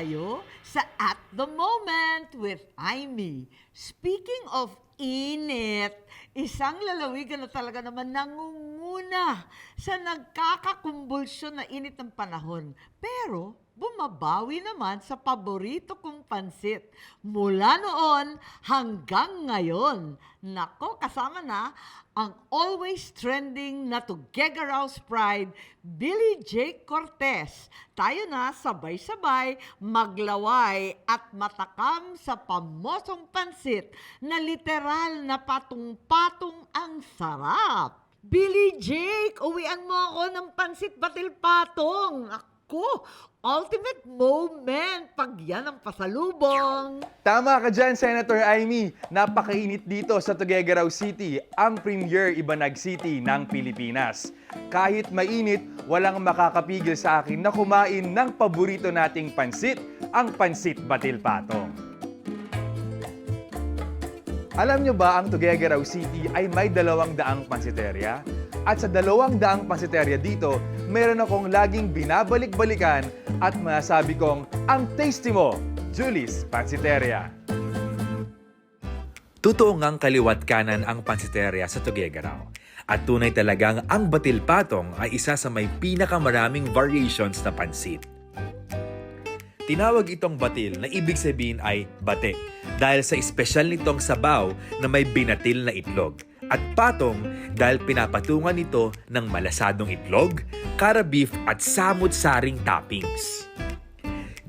kayo sa At The Moment with Aimee. Speaking of init, isang lalawigan na talaga naman nangunguna sa nagkakakumbulsyon na init ng panahon. Pero bumabawi naman sa paborito kong pansit. Mula noon hanggang ngayon. Nako, kasama na ang always trending na Tugegaraws Pride, Billy J. Cortez. Tayo na sabay-sabay maglaway at matakam sa pamosong pansit na literal na patong-patong ang sarap. Billy Jake, uwian mo ako ng pansit batil patong. Ako, ultimate moment pag yan ang pasalubong. Tama ka dyan, Senator Amy. Napakainit dito sa Tuguegarao City, ang premier Ibanag City ng Pilipinas. Kahit mainit, walang makakapigil sa akin na kumain ng paborito nating pansit, ang pansit batil patong. Alam nyo ba ang Tuguegarao City ay may dalawang daang pansiteria? At sa dalawang daang pansiteria dito, meron akong laging binabalik-balikan at masasabi kong, ang tasty mo, Julie's Pansiteria. Totoo ngang kaliwat kanan ang pansiteria sa Tuguegarao. At tunay talagang ang batil patong ay isa sa may pinakamaraming variations na pansit. Tinawag itong batil na ibig sabihin ay bate dahil sa espesyal nitong sabaw na may binatil na itlog. At patong dahil pinapatungan ito ng malasadong itlog, kara beef at samut-saring toppings.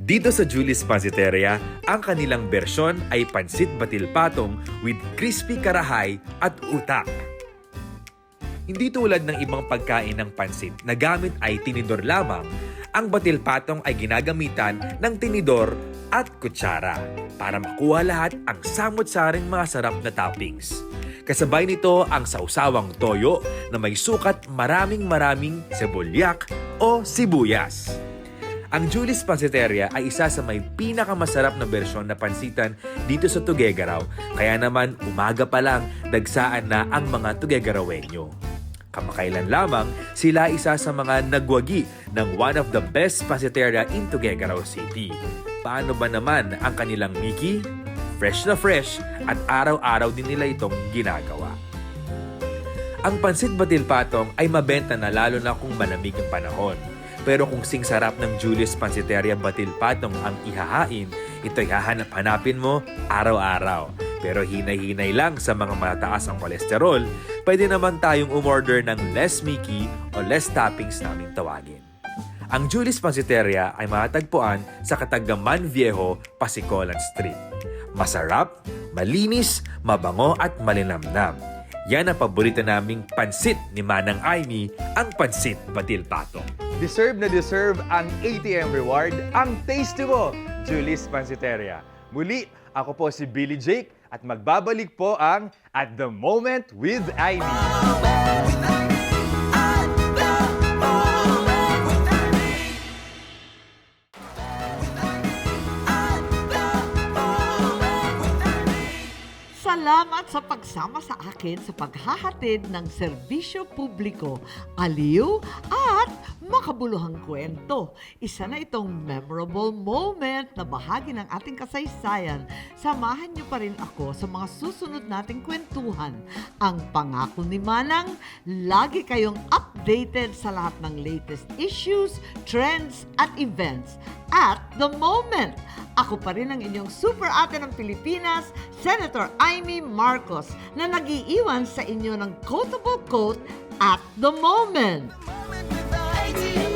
Dito sa Julie's Pansiteria, ang kanilang bersyon ay pansit batil patong with crispy karahay at utak. Hindi tulad ng ibang pagkain ng pansit na gamit ay tinidor lamang, ang batil patong ay ginagamitan ng tinidor at kutsara para makuha lahat ang samot-saring mga sarap na toppings. Kasabay nito ang sausawang toyo na may sukat maraming maraming sebulyak o sibuyas. Ang Julie's Pansiteria ay isa sa may pinakamasarap na bersyon na pansitan dito sa Tuguegarao. Kaya naman umaga pa lang dagsaan na ang mga Tugegarawenyo. Kamakailan lamang, sila isa sa mga nagwagi ng one of the best pansiteria in Tuguegarao City. Paano ba naman ang kanilang Mickey? Fresh na fresh at araw-araw din nila itong ginagawa. Ang pansit batil patong ay mabenta na lalo na kung malamig ang panahon. Pero kung sing sarap ng Julius Pansiteria Batil Patong ang ihahain, ito'y hahanap-hanapin mo araw-araw. Pero hinay-hinay lang sa mga mataas ang kolesterol, pwede naman tayong umorder ng less Mickey o less toppings naming tawagin. Ang Julius Pansiteria ay matatagpuan sa Katagaman Viejo, Pasicolan Street. Masarap, malinis, mabango at malinamnam. Yan ang paborito naming pansit ni Manang Aimee, ang pansit batil patong. Deserve na deserve ang ATM reward, ang tasty mo, Julie's Pansiteria. Muli, ako po si Billy Jake at magbabalik po ang At The Moment with Ivy. Salamat sa pagsama sa akin sa paghahatid ng serbisyo publiko, aliw at makabuluhang kwento. Isa na itong memorable moment na bahagi ng ating kasaysayan. Samahan niyo pa rin ako sa mga susunod nating kwentuhan. Ang pangako ni Manang, lagi kayong updated sa lahat ng latest issues, trends at events at the moment. Ako pa rin ang inyong super ate ng Pilipinas, Senator Amy Marcos, na nagiiwan sa inyo ng quotable quote at the moment. moment with IDM.